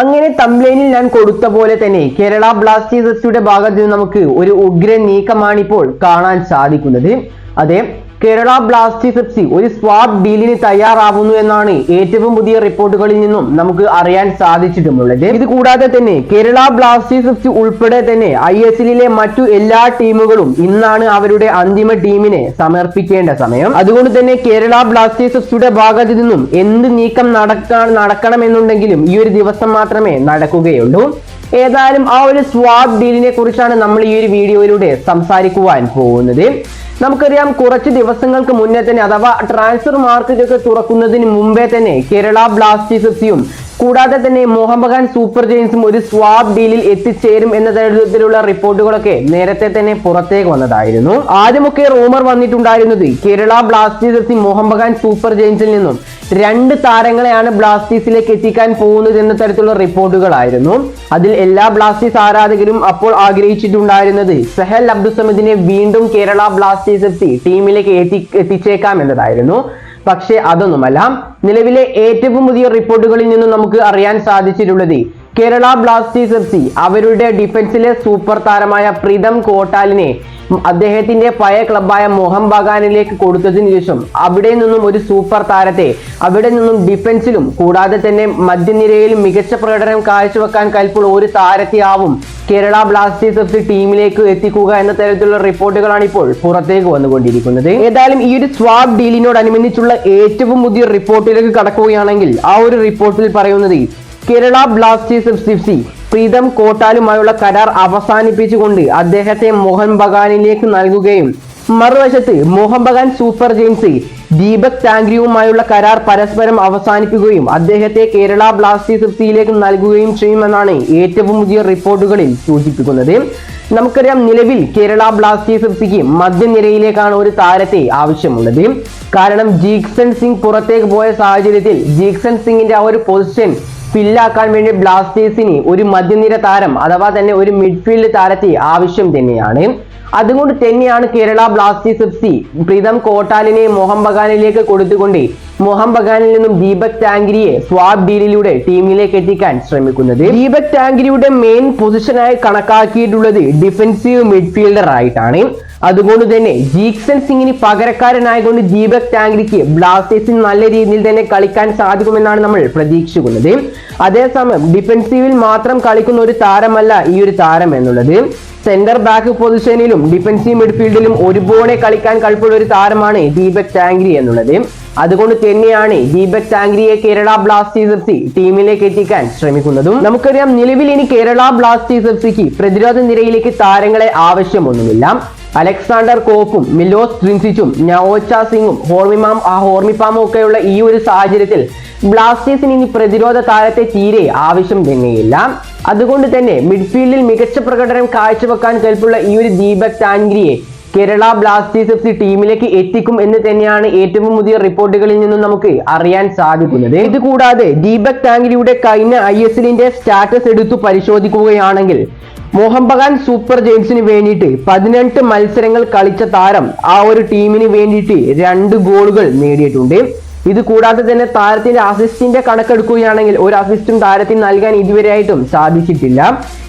അങ്ങനെ തംബ്ലൈനിൽ ഞാൻ കൊടുത്ത പോലെ തന്നെ കേരള ബ്ലാസ്റ്റേഴ്സിയുടെ ഭാഗത്ത് നിന്ന് നമുക്ക് ഒരു ഉഗ്രൻ നീക്കമാണ് ഇപ്പോൾ കാണാൻ സാധിക്കുന്നത്. അതെ കേരള ബ്ലാസ്റ്റേഴ്സ് എഫ് സി ഒരു സ്വാപ്പ് ഡീലിന് തയ്യാറാവുന്നു എന്നാണ് ഏറ്റവും പുതിയ റിപ്പോർട്ടുകളിൽ നിന്നും നമുക്ക് അറിയാൻ സാധിച്ചിട്ടുമുള്ളത്. ഇത് കൂടാതെ തന്നെ കേരള ബ്ലാസ്റ്റേഴ്സ് എഫ് സി ഉൾപ്പെടെ തന്നെ ഐ എസ് എല്ലിലെ മറ്റു എല്ലാ ടീമുകളും ഇന്നാണ് അവരുടെ അന്തിമ ടീമിനെ സമർപ്പിക്കേണ്ട സമയം. അതുകൊണ്ട് തന്നെ കേരള ബ്ലാസ്റ്റേഴ്സ് എഫ് സിയുടെ ഭാഗത്ത് നിന്നും എന്ത് നീക്കം നടക്കാൻ നടക്കണമെന്നുണ്ടെങ്കിലും ഈ ഒരു ദിവസം മാത്രമേ നടക്കുകയുള്ളൂ. ഏതായാലും ആ ഒരു സ്വാബ് ഡീലിനെ കുറിച്ചാണ് നമ്മൾ ഈ ഒരു വീഡിയോയിലൂടെ സംസാരിക്കുവാൻ പോകുന്നത്. നമുക്കറിയാം കുറച്ച് ദിവസങ്ങൾക്ക് മുന്നേ തന്നെ അഥവാ ട്രാൻസ്ഫർ മാർക്കറ്റ് ഒക്കെ തുറക്കുന്നതിന് മുമ്പേ തന്നെ കേരള ബ്ലാസ്റ്റേഴ്സും കൂടാതെ തന്നെ മോഹൻബഗാൻ സൂപ്പർ ജെയിൻസും ഒരു സ്വാബ് ഡീലിൽ എത്തിച്ചേരും എന്ന തരത്തിലുള്ള റിപ്പോർട്ടുകളൊക്കെ നേരത്തെ തന്നെ പുറത്തേക്ക് വന്നതായിരുന്നു. ആദ്യമൊക്കെ റൂമർ വന്നിട്ടുണ്ടായിരുന്നത് Kerala Blasters F C Mohun Bagan Super ജെയിൻസിൽ നിന്നും രണ്ട് താരങ്ങളെയാണ് ബ്ലാസ്റ്റേഴ്സിലേക്ക് എത്തിക്കാൻ പോകുന്നത് എന്ന തരത്തിലുള്ള റിപ്പോർട്ടുകളായിരുന്നു. അതിൽ എല്ലാ ബ്ലാസ്റ്റേഴ്സ് ആരാധകരും അപ്പോൾ ആഗ്രഹിച്ചിട്ടുണ്ടായിരുന്നത് സെഹൽ അബ്ദുസമദിനെ വീണ്ടും കേരള ബ്ലാസ്റ്റേഴ്സ് എഫ് ടീമിലേക്ക് എത്തി എത്തിച്ചേക്കാം എന്നതായിരുന്നു. പക്ഷേ അതൊന്നുമല്ല. നിലവിലെ ഏറ്റവും പുതിയ റിപ്പോർട്ടുകളിൽ നിന്നും നമുക്ക് അറിയാൻ സാധിച്ചിട്ടുള്ളത് കേരള ബ്ലാസ്റ്റേഴ്സ് എഫ് സി അവരുടെ ഡിഫൻസിലെ സൂപ്പർ താരമായ പ്രീതം കോട്ടാലിനെ അദ്ദേഹത്തിന്റെ പഴയ ക്ലബായ മോഹൻ ബഗാനിലേക്ക് കൊടുത്തതിനു ശേഷം അവിടെ നിന്നും ഒരു സൂപ്പർ താരത്തെ അവിടെ നിന്നും ഡിഫൻസിലും കൂടാതെ തന്നെ മധ്യനിരയിലും മികച്ച പ്രകടനം കാഴ്ചവെക്കാൻ കൽപ്പുള്ള ഒരു താരത്തെയാവും കേരള ബ്ലാസ്റ്റേഴ്സ് എഫ് സി ടീമിലേക്ക് എത്തിക്കുക എന്ന തരത്തിലുള്ള റിപ്പോർട്ടുകളാണ് ഇപ്പോൾ പുറത്തേക്ക് വന്നുകൊണ്ടിരിക്കുന്നത്. ഏതായാലും ഈ ഒരു സ്വാബ് ഡീലിനോടനുബന്ധിച്ചുള്ള ഏറ്റവും പുതിയ റിപ്പോർട്ടിലേക്ക് കടക്കുകയാണെങ്കിൽ ആ ഒരു റിപ്പോർട്ടിൽ പറയുന്നത് Kerala Blasters F C Pritam കോട്ടാലുമായുള്ള കരാർ അവസാനിപ്പിച്ചുകൊണ്ട് അദ്ദേഹത്തെ മോഹൻ ബഗാനിലേക്ക് നൽകുകയും മറുവശത്ത് മോഹൻ ബഗാൻ സൂപ്പർ ജെയിൻസ് ദീപക് താങ്ക്രിയുമായുള്ള കരാർ പരസ്പരം അവസാനിപ്പിക്കുകയും അദ്ദേഹത്തെ കേരള ബ്ലാസ്റ്റേഴ്സ് എഫ് സിയിലേക്ക് നൽകുകയും ചെയ്യുമെന്നാണ് ഏറ്റവും പുതിയ റിപ്പോർട്ടുകളിൽ സൂചിപ്പിക്കുന്നത്. നമുക്കറിയാം നിലവിൽ കേരള ബ്ലാസ്റ്റേഴ്സ് എഫ് സിക്ക് മധ്യനിരയിലേക്കാണ് ഒരു താരത്തെ ആവശ്യമുള്ളത്. കാരണം ജീക്സൺ സിംഗ് പുറത്തേക്ക് പോയ സാഹചര്യത്തിൽ ജീക്സൺ സിംഗിന്റെ ആ ഒരു പൊസിഷൻ ഫില്ലാക്കാൻ വേണ്ടി ബ്ലാസ്റ്റേഴ്സിന് ഒരു മധ്യനിര താരം അഥവാ തന്നെ ഒരു മിഡ്ഫീൽഡ് താരത്തെ ആവശ്യം തന്നെയാണ്. അതുകൊണ്ട് തന്നെയാണ് Kerala Blasters F C Pritam കോട്ടാലിനെ Mohun ബഗാനിലേക്ക് കൊടുത്തുകൊണ്ട് മോഹൻ ബഗാനിൽ നിന്നും ദീപക് ടാങ്കിരിയെ സ്വാബ് ഡീലിലൂടെ ടീമിലേക്ക് എത്തിക്കാൻ ശ്രമിക്കുന്നത്. ദീപക് ടാങ്കിരിയുടെ മെയിൻ പൊസിഷനായി കണക്കാക്കിയിട്ടുള്ളത് ഡിഫൻസീവ് മിഡ്ഫീൽഡർ ആയിട്ടാണ്. അതുകൊണ്ട് തന്നെ ജീക്സൺ സിംഗിന് പകരക്കാരനായതുകൊണ്ട് ദീപക് ടാങ്കരിക്ക് ബ്ലാസ്റ്റേഴ്സിന് നല്ല രീതിയിൽ തന്നെ കളിക്കാൻ സാധിക്കുമെന്നാണ് നമ്മൾ പ്രതീക്ഷിക്കുന്നത്. അതേസമയം ഡിഫൻസീവിൽ മാത്രം കളിക്കുന്ന ഒരു താരമല്ല ഈ ഒരു താരം എന്നുള്ളത്. സെന്റർ ബാക്ക് പൊസിഷനിലും ഡിഫൻസീവ് മിഡ്ഫീൽഡിലും ഒരുപോലെ കളിക്കാൻ കഴിവുള്ള ഒരു താരമാണ് ദീപക് ടാങ്കരി എന്നുള്ളത്. അതുകൊണ്ട് തന്നെയാണ് ദീപക് ടാങ്കരിയെ കേരള ബ്ലാസ്റ്റേഴ്സ് എഫ് സി ടീമിലേക്ക് എത്തിക്കാൻ ശ്രമിക്കുന്നതും. നമുക്കറിയാം നിലവിൽ ഇനി കേരള ബ്ലാസ്റ്റേഴ്സ് എഫ് സിക്ക് പ്രതിരോധ നിരയിലേക്ക് താരങ്ങളെ ആവശ്യമൊന്നുമില്ല. അലക്സാണ്ടർ കോപ്പും മിലോസ് ട്രിൻസിച്ചും നവോച്ച സിംഗും ഹോർമിമാം ആ ഹോർമിപ്പാമും ഒക്കെയുള്ള ഈ ഒരു സാഹചര്യത്തിൽ ബ്ലാസ്റ്റേഴ്സിന് ഇനി പ്രതിരോധ താരത്തെ തീരെ ആവശ്യം തന്നെയില്ല. അതുകൊണ്ട് തന്നെ മിഡ്ഫീൽഡിൽ മികച്ച പ്രകടനം കാഴ്ചവെക്കാൻ കൽപ്പുള്ള ഈ ഒരു ദീപക് താൻഗ്രിയെ കേരള ബ്ലാസ്റ്റേഴ്സ് എഫ് സി ടീമിലേക്ക് എത്തിക്കും എന്ന് തന്നെയാണ് ഏറ്റവും പുതിയ റിപ്പോർട്ടുകളിൽ നിന്നും നമുക്ക് അറിയാൻ സാധിക്കുന്നത്. ഇത് കൂടാതെ ദീപക് താങ്കരിയുടെ കഴിഞ്ഞ ഐ എസ് എല്ലിന്റെ സ്റ്റാറ്റസ് എടുത്തു പരിശോധിക്കുകയാണെങ്കിൽ മോഹൻ ബഗാൻ സൂപ്പർ ജെയിംസിന് വേണ്ടിയിട്ട് പതിനെട്ട് മത്സരങ്ങൾ കളിച്ച താരം ആ ഒരു ടീമിന് വേണ്ടിയിട്ട് രണ്ട് ഗോളുകൾ നേടിയിട്ടുണ്ട്. ഇത് കൂടാതെ തന്നെ താരത്തിന്റെ അസിസ്റ്റിന്റെ കണക്കെടുക്കുകയാണെങ്കിൽ ഒരു അസിസ്റ്റും താരത്തിന് നൽകാൻ ഇതുവരെയായിട്ടും സാധിച്ചിട്ടില്ല.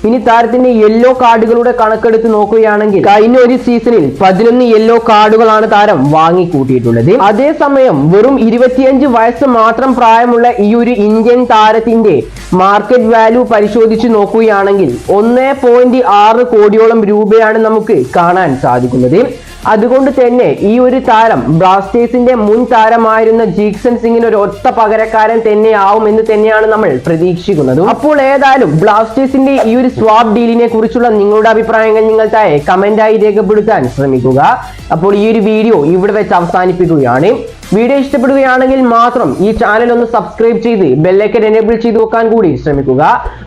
ഇനി താരത്തിന്റെ യെല്ലോ കാർഡുകളുടെ കണക്കെടുത്ത് നോക്കുകയാണെങ്കിൽ കഴിഞ്ഞ ഒരു സീസണിൽ പതിനൊന്ന് യെല്ലോ കാർഡുകളാണ് താരം വാങ്ങിക്കൂട്ടിയിട്ടുള്ളത്. അതേസമയം വെറും ഇരുപത്തിയഞ്ച് വയസ്സ് മാത്രം പ്രായമുള്ള ഈ ഒരു ഇന്ത്യൻ താരത്തിന്റെ മാർക്കറ്റ് വാല്യൂ പരിശോധിച്ച് നോക്കുകയാണെങ്കിൽ ഒന്ന് പോയിന്റ് ആറ് കോടിയോളം രൂപയാണ് നമുക്ക് കാണാൻ സാധിക്കുന്നത്. അതുകൊണ്ട് തന്നെ ഈ ഒരു താരം ബ്ലാസ്റ്റേഴ്സിന്റെ മുൻ താരമായിരുന്ന ജീക്സൺ സിംഗിന് ഒരു ഒത്ത പകരക്കാരൻ തന്നെയാവും എന്ന് തന്നെയാണ് നമ്മൾ പ്രതീക്ഷിക്കുന്നത്. അപ്പോൾ ഏതായാലും ബ്ലാസ്റ്റേഴ്സിന്റെ ഈ ഒരു സ്വാപ് ഡീലിനെ കുറിച്ചുള്ള നിങ്ങളുടെ അഭിപ്രായങ്ങൾ നിങ്ങൾ താഴെ കമന്റായി രേഖപ്പെടുത്താൻ ശ്രമിക്കുക. അപ്പോൾ ഈ ഒരു വീഡിയോ ഇവിടെ വെച്ച് അവസാനിപ്പിക്കുകയാണ്. വീഡിയോ ഇഷ്ടപ്പെടുകയാണെങ്കിൽ മാത്രം ഈ ചാനൽ ഒന്ന് സബ്സ്ക്രൈബ് ചെയ്ത് ബെല്ലൈക്കൻ എനേബിൾ ചെയ്ത് വെക്കാൻ കൂടി ശ്രമിക്കുക.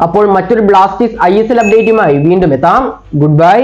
അപ്പോൾ മറ്റൊരു ബ്ലാസ്റ്റേഴ്സ് ഐ എസ് എൽ അപ്ഡേറ്റുമായി വീണ്ടും എത്താം. Good bye